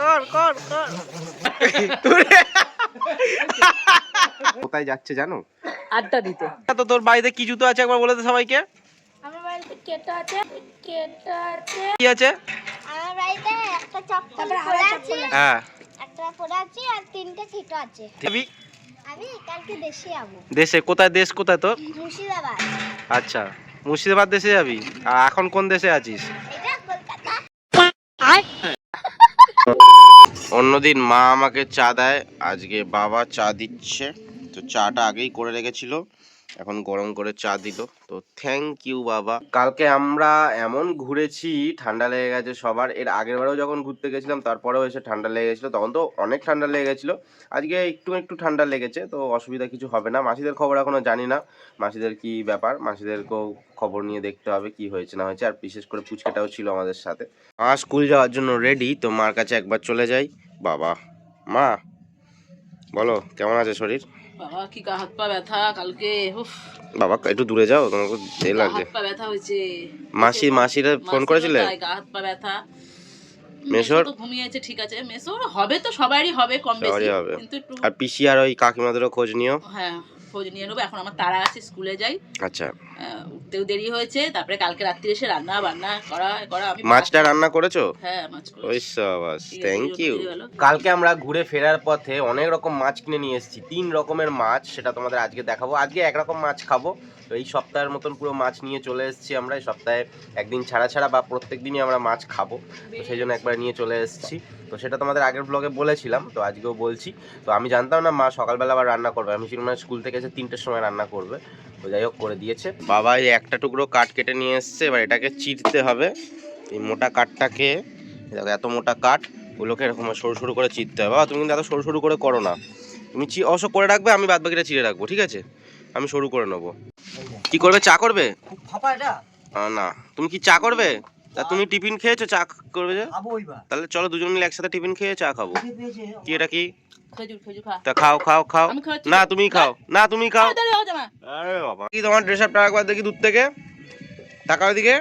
কর কর কর। কোথায় যাচ্ছে জানো? আড্ডা দিতে। তো তোর বাড়িতে কি জুতো আছে একবার বলে দে সবাইকে। আমার বাড়িতে কেটা আছে কেটা আছে। কি আছে? আমার বাড়িতে একটা চপ্পল পরে আছে হ্যাঁ। একটা পরে আছে আর তিনটে ছিটো আছে। যাবি আমি কালকে দেশে যাব। দেশে? কোথায় দেশ কোথায় তোর? মুর্শিদাবাদ। আচ্ছা। মুর্শিদাবাদ দেশে যাবি? আর এখন কোন দেশে আছিস? এটা কলকাতা। অন্যদিন মা আমাকে চা দেয়। আজকে বাবা চা দিচ্ছে। তো চাটা আগেই করে রেখেছিল। এখন গরম করে চা দিল। তো থ্যাংক ইউ বাবা। কালকে আমরা এমন ঘুরেছি, ঠান্ডা লেগে গেছে সবার। এর আগের বারেও যখন ঘুরতে গেছিলাম, তারপরেও এসে ঠান্ডা লেগে গেছিল। তখন তো অনেক ঠান্ডা লেগে গেছিল। আজকে একটু একটু ঠান্ডা লেগেছে, তো অসুবিধা কিছু হবে না। মাসিদের খবর এখনও জানি না, মাসিদের কি ব্যাপার। মাসিদেরকেও খবর নিয়ে দেখতে হবে কি হয়েছে না হয়েছে। আর বিশেষ করে পুচকেটাও ছিল আমাদের সাথে। মা স্কুল যাওয়ার জন্য রেডি তো মার কাছে একবার চলে যাই। বাবা। মা বলো কেমন আছে শরীর? বাবা কি গা হাত পা ব্যথা কালকে? বাবা একটু দূরে যাও তোমাকে এ গা লাগছে। হাত পা ব্যথা হয়েছে। মাসি মাসিরা ফোন করেছিলে? গা হাত পা ব্যথা। মেসোর? মেসো তো ঘুমিয়েছে ঠিক আছে। মেসোর হবে তো সবারই হবে কম বেশি। কিন্তু আর পিসি আর ওই কাকিমাদেরও খোঁজ নিও। হ্যাঁ খোঁজ নিয়ে নেব। এখন আমার তারা আছে স্কুলে যাই। আচ্ছা। উঠতেও দেরি হয়েছে তারপরে কালকে রাত্রি এসে রান্না বান্না করা করা আমি মাছটা রান্না করেছ? হ্যাঁ মাছ করেছি। ওই সাবাস থ্যাংক ইউ কালকে আমরা ঘুরে ফেরার পথে অনেক রকম মাছ কিনে নিয়ে এসেছি তিন রকমের মাছ সেটা তোমাদের আজকে দেখাবো। আজকে একরকম মাছ খাব তো এই সপ্তাহের মতন পুরো মাছ নিয়ে চলে এসেছি আমরা এই সপ্তাহে একদিন ছাড়া ছাড়া বা প্রত্যেক দিনই আমরা মাছ খাব তো সেই জন্য একবার নিয়ে চলে এসেছি। তো সেটা তোমাদের আগের ব্লগে বলেছিলাম তো আজকেও বলছি। তো আমি জানতাম না মা সকালবেলা আবার রান্না করবে আমি ছিল মানে স্কুল থেকে এসে তিনটের সময় রান্না করবে। তো যাই হোক করে দিয়েছে। বাবা এই একটা টুকরো কাঠ কেটে নিয়ে এসছে এবার এটাকে চিরতে হবে। এই মোটা কাঠটাকে এত মোটা কাঠ ওগুলোকে এরকম সরু সরু করে চিরতে হবে। বাবা তুমি কিন্তু এত সরু সরু করে করো না। তুমি চি অবশ্য করে রাখবে আমি বাদ বাকিটা চিড়ে রাখব ঠিক আছে? আমি সরু করে নেব। কি করবে? চা করবে? না। তুমি কি চা করবে? তা তুমি টিফিন খেয়েছো? চা করবে যে? তাহলে চলো দুজন মিলে একসাথে টিফিন খেয়ে চা খাব। কি এটা কি? খেজুর খেজুর খা। তা খাও খাও খাও। না। তুমি খাও। না তুমি খাও। আরে বাবা। কি তোমার ড্রেস আপটা একবার দেখি দূর থেকে? তাকাও দিকে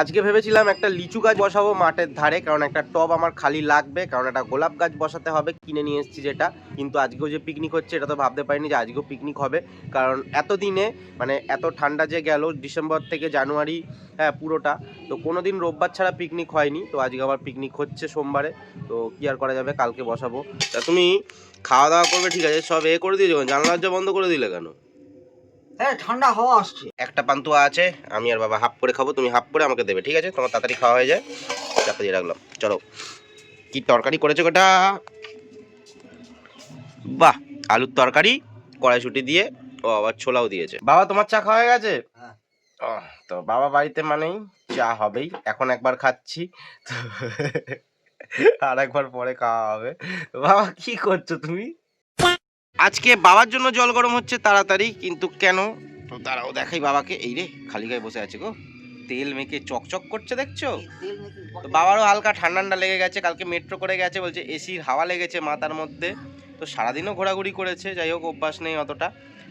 আজকে ভেবেছিলাম একটা লিচু গাছ বসাবো মাঠের ধারে, কারণ একটা টব আমার খালি লাগবে, কারণ একটা গোলাপ গাছ বসাতে হবে, কিনে নিয়ে এসেছি যেটা। কিন্তু আজকেও যে পিকনিক হচ্ছে এটা তো ভাবতে পারিনি যে আজকেও পিকনিক হবে, কারণ এতদিনে মানে এত ঠান্ডা যে গেল ডিসেম্বর থেকে জানুয়ারি হ্যাঁ পুরোটা, তো কোনো দিন রোববার ছাড়া পিকনিক হয়নি, তো আজকে আবার পিকনিক হচ্ছে সোমবারে, তো কি আর করা যাবে, কালকে বসাবো। তা তুমি খাওয়া দাওয়া করবে, ঠিক আছে, সব এ করে দিয়েছ জানলা দরজা বন্ধ করে দিলে কেন? হ্যাঁ ঠান্ডা হাওয়া আসছে। একটা পান্তুয়া আছে আমি আর বাবা হাফ করে খাব তুমি হাফ করে আমাকে দেবে ঠিক আছে? তোমার তাড়াতাড়ি খাওয়া হয়ে যায়। চাপা দিয়ে রাখলাম চলো। কি তরকারি করেছ গোটা? বাহ আলুর তরকারি কড়াইশুটি দিয়ে ও আবার ছোলাও দিয়েছে। বাবা তোমার চা খাওয়া হয়ে গেছে? হ্যাঁ। তো বাবা বাড়িতে মানেই চা হবেই এখন একবার খাচ্ছি। আর একবার পরে খাওয়া হবে। বাবা কি করছ তুমি? আজকে বাবার জন্য জল গরম হচ্ছে তাড়াতাড়ি কিন্তু কেন? তো তারাও দেখাই বাবাকে। এই রে খালি গায়ে বসে আছে গো। তেল মেখে চকচক করছে দেখছ? তো বাবারও হালকা ঠান্ডা ঠান্ডা লেগে গেছে কালকে মেট্রো করে গেছে বলছে এসির হাওয়া লেগেছে মাথার মধ্যে। তো সারাদিনও ঘোরাঘুরি করেছে যাই হোক অভ্যাস নেই অতটা।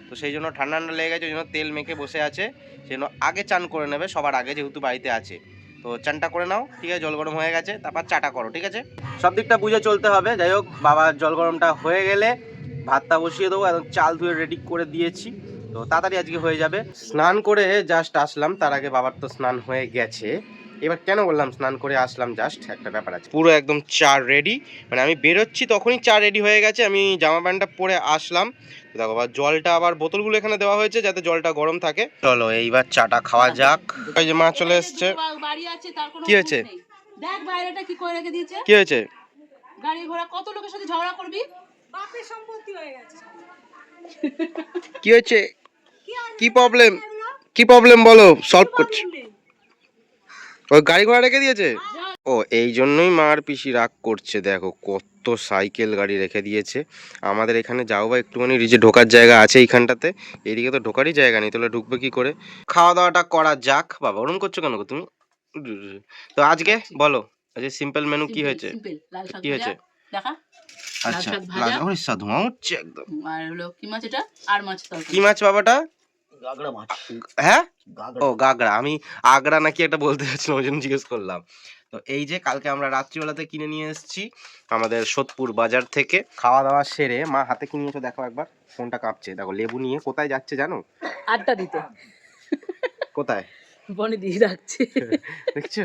তো সেই জন্য ঠান্ডা ঠান্ডা লেগে গেছে ওই জন্য তেল মেখে বসে আছে। সেই জন্য আগে চান করে নেবে সবার আগে যেহেতু বাড়িতে আছে। তো চানটা করে নাও ঠিক আছে জল গরম হয়ে গেছে তারপর চাটা করো ঠিক আছে? সব দিকটা বুঝে চলতে হবে যাই হোক বাবার জল গরমটা হয়ে গেলে ভাতটা বসিয়ে দেবো একদম চাল ধুয়ে রেডি করে দিয়েছি। তো তাড়াতাড়ি আজকে হয়ে যাবে। স্নান করে জাস্ট আসলাম তার আগে বাবার তো স্নান হয়ে গেছে। এবার কেন বললাম স্নান করে আসলাম জাস্ট একটা ব্যাপার আছে। পুরো একদম চা রেডি মানে আমি বেরোচ্ছি তখনই চা রেডি হয়ে গেছে। আমি জামা প্যান্টটা পরে আসলাম। দেখো আবার জলটা আবার বোতলগুলো এখানে দেওয়া হয়েছে যাতে জলটা গরম থাকে। চলো এইবার চাটা খাওয়া যাক। এই যে মা চলে এসছে। কি হয়েছে? হুঁশ দেখ বাইরেটা কি করে রেখে দিয়েছে। কি হয়েছে? গাড়ি ঘোড়া কত লোকের সাথে ঝগড়া করবি? কি হয়েছে? কি প্রবলেম কি প্রবলেম বলো? সলভ করছি। ওই গাড়ি ঘোড়া রেখে দিয়েছে? ও এই জন্যই মার পিসি রাগ করছে দেখো কত সাইকেল গাড়ি রেখে দিয়েছে। আমাদের এখানে যাও বা একটুখানি রিজে ঢোকার জায়গা আছে এইখানটাতে। এদিকে তো ঢোকারই জায়গা নেই তাহলে ঢুকবে কি করে? খাওয়া দাওয়াটা করা যাক বাবা ওরম করছ কেন তুমি? তো আজকে বলো আজকে সিম্পল মেনু কি হয়েছে? কি হয়েছে? দেখা? আচ্ছা ভাজা। ওরে সা ধোঁয়া উঠছে একদম। আর হলো কি মাছ এটা? আর মাছ তরকারি। কি মাছ বাবাটা? গাগড়া মাছ। হ্যাঁ? ও গাগরা আমি আগরা নাকি একটা বলতে চাচ্ছিলাম ওই জন্য জিজ্ঞেস করলাম। তো এই যে কালকে আমরা রাত্রিবেলাতে কিনে নিয়ে এসেছি আমাদের সোদপুর বাজার থেকে। খাওয়া দাওয়া সেরে মা হাতে কি নিয়েছো দেখো একবার ফোনটা কাঁপছে। দেখো লেবু নিয়ে কোথায় যাচ্ছে জানো? আড্ডা দিতে। কোথায়? বনে দিয়ে রাখছে দেখছ?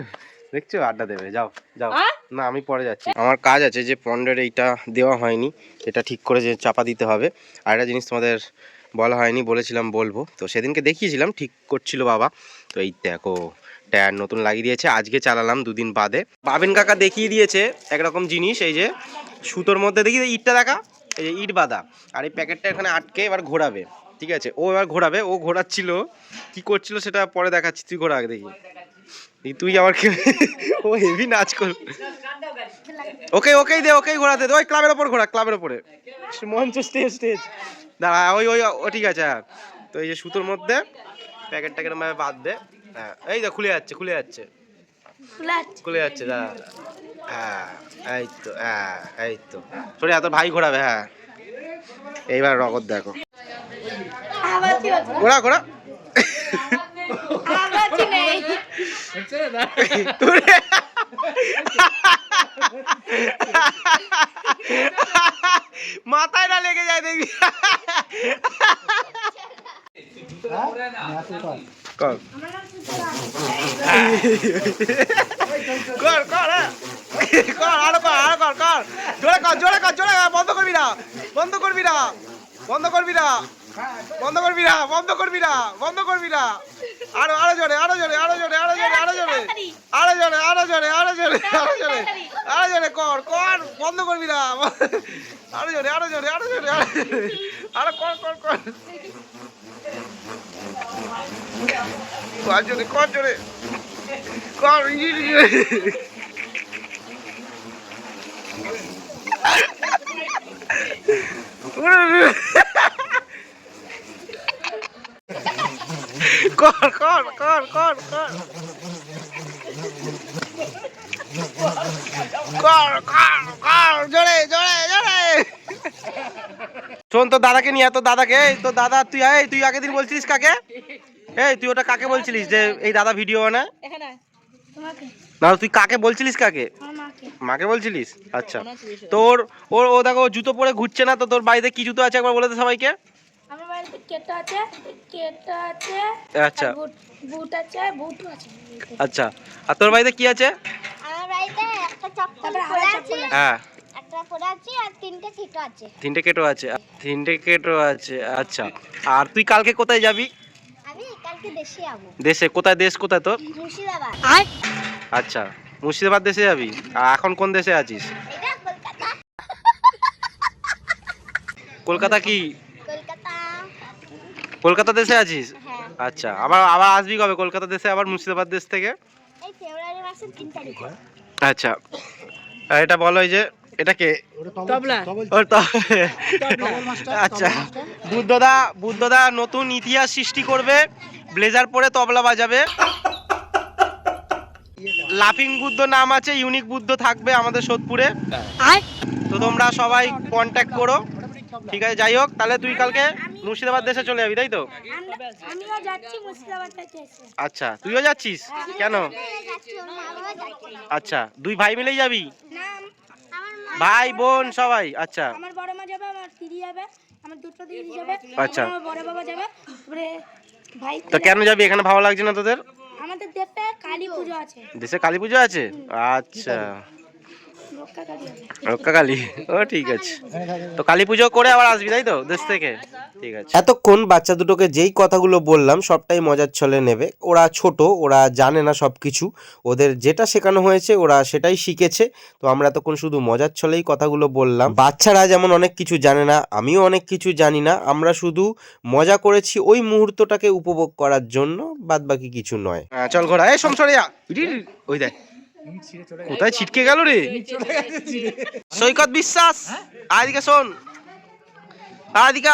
দেখছ? আড্ডা দেবে। যাও যাও। না আমি পরে যাচ্ছি। আমার কাজ আছে যে পন্ডের এইটা দেওয়া হয়নি। এটা ঠিক করে যে চাপা দিতে হবে। আর একটা জিনিস তোমাদের বলা হয়নি বলেছিলাম বলব। তো সেদিনকে দেখিয়েছিলাম ঠিক করছিল বাবা। তো এই দেখো টায়ার নতুন লাগিয়ে দিয়েছে। আজকে চালালাম দুদিন বাদে। বাবিন কাকা দেখিয়ে দিয়েছে একরকম জিনিস এই যে সুতোর মধ্যে দেখি ইটটা দেখা? এই যে ইট বাঁধা। আর এই প্যাকেটটা এখানে আটকে এবার ঘোরাবে। ঠিক আছে? ও এবার ঘোরাবে। ও ঘোরাচ্ছিল। কি করছিল সেটা পরে দেখাচ্ছি। তুই ঘোরা আগে দেখি। তুই আবার কি? ও হেভি নাচ কর। ওকে ওকেই দে ওকেই ঘোরাতে দে। ওই ক্লাবের ওপর ঘোরা ক্লাবের ওপরে। মঞ্চ স্টেজ স্টেজ দাঁড়া ওই ওই ও ঠিক আছে হ্যাঁ। তো এই যে সুতোর মধ্যে প্যাকেটটা কেরম ভাবে বাঁধবে হ্যাঁ। এই তো খুলে যাচ্ছে খুলে যাচ্ছে। খুলে যাচ্ছে। দাঁড়া। হ্যাঁ এই তো হ্যাঁ এই তো। সরি এত ভাই ঘোরাবে হ্যাঁ। এইবার রগত দেখো। ঘোরা ঘোরা। মাথায় না লেগে যায় দেখবি। কর। কর কর হ্যাঁ। জোরে কর, জোরে বন্ধ করবি না, বন্ধ করবি না, বন্ধ করবি না, বন্ধ করবি না, বন্ধ করবি না, বন্ধ করবি না। আরও আরও জোরে আরও জোরে আরও জোরে আরও জোরে আরও জোরে আরও জোরে আরও জোরে আরও জোরে আরও জোরে আরও জোরে কর কর বন্ধ করবি না আরও জোরে আরও জোরে আরও জোরে আরও জোরে আরও কর কর কর কর জোরে কর জোরে কর ইয়ে, ইয়ে। কর কর কর কর কর। কর কর কর জোরে জোরে জোরে। শোন তো দাদাকে নিয়ে তোর দাদাকে। এই তোর দাদা তুই এই তুই আগের দিন বলছিলিস কাকে? এই তুই ওটা কাকে বলছিলিস যে এই দাদা ভিডিও বানায়? না তুই কাকে বলছিলিস কাকে? মাকে। বলছিলিস? আচ্ছা। তোর ওর ও দেখো ও জুতো পরে ঘুরছে না তো তোর বাড়িতে কি জুতো আছে একবার বলে দে সবাইকে। কেটা আছে কেটা আছে আচ্ছা। বুট বুট আছে বুটও আছে। আচ্ছা। আর তোর বাড়িতে কি আছে? আমার বাড়িতে একটা চপ্পল পরে আছে হ্যাঁ। একটা পরে আছে আর তিনটে আছে। তিনটে কেটো আছে তিনটে কেটো আছে আচ্ছা। আর তুই কালকে কোথায় যাবি? আমি কালকে দেশে যাব। দেশে? কোথায় দেশ? কোথায় তোর? মুর্শিদাবাদ। আচ্ছা। মুর্শিদাবাদ দেশে যাবি? আর এখন কোন দেশে আছিস? কলকাতা। কলকাতা কি? কলকাতা দেশে আছিস? হ্যাঁ। আচ্ছা আবার আবার আসবি কবে? কলকাতা দেশে আবার মুর্শিদাবাদ দেশ থেকে? এই ফেব্রুয়ারি মাসের তিন তারিখে। আচ্ছা। এটা বলো এই যে এটা কে? তবলা। আচ্ছা। বুদ্ধদা বুদ্ধদা নতুন ইতিহাস সৃষ্টি করবে ব্লেজার পরে তবলা বাজাবে। লাফিং বুদ্ধ নাম আছে ইউনিক বুদ্ধ থাকবে আমাদের সোদপুরে। তো তোমরা সবাই কন্ট্যাক্ট করো। ঠিক আছে যাই হোক তাহলে তুই কালকে মুর্শিদাবাদ দেশে চলে যাবি তাই তো? আচ্ছা তুইও যাচ্ছিস? কেন? বাবা যাচ্ছে আচ্ছা দুই ভাই মিলেই যাবি? ভাই বোন সবাই আচ্ছা। আমার বড় মা যাবে আমার দিদি যাবে আমার দুটো দিদি যাবে আচ্ছা। বড় বাবা যাবে তারপরে ভাই তো কেন যাবি? এখানে ভালো লাগছে না তোদের? আমাদের দেশে কালী পুজো আছে। দেশে কালী পুজো আছে? আচ্ছা। ও ঠিক আছে। তো কালী পুজো করে আবার আসবি তাই তো? দেশ থেকে? ঠিক আছে। এতক্ষণ বাচ্চা দুটোকে যেই কথাগুলো বললাম সবটাই মজার ছলে নেবে। ওরা ছোট ওরা জানে না সব কিছু ওদের যেটা শেখানো হয়েছে ওরা সেটাই শিখেছে। তো আমরা এতক্ষণ শুধু মজার ছলেই কথাগুলো বললাম। বাচ্চারা যেমন অনেক কিছু জানে না আমিও অনেক কিছু জানি না। আমরা শুধু মজা করেছি ওই মুহূর্তটাকে উপভোগ করার জন্য বাদ বাকি কিছু নয়। চল ঘোড়া। এই সমসরিয়া ওই দেখ। কোথায় ছিটকে গেল রে? সৈকত বিশ্বাস আদিকে শোন। আদিকে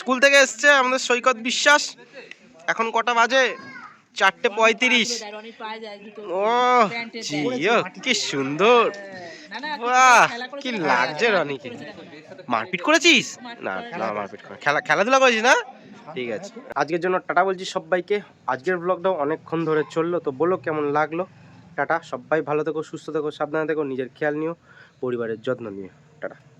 স্কুল থেকে এসছে আমাদের সৈকত বিশ্বাস। এখন কটা বাজে? চারটে পঁয়ত্রিশ। ও জিও কি সুন্দর। বাহ কি লাগছে রনিকে। মারপিট করেছিস? না না মারপিট করে খেলা খেলাধুলা করেছিস না? ঠিক আছে। আজকের জন্য টাটা বলছি সবাইকে। আজকের ব্লগটাও অনেকক্ষণ ধরে চলল তো বলো কেমন লাগল? টাটা। সবাই ভালো থেকো, সুস্থ থেকো, সাবধানে থেকো, নিজের খেয়াল নিও, পরিবারের যত্ন নিও। টাটা।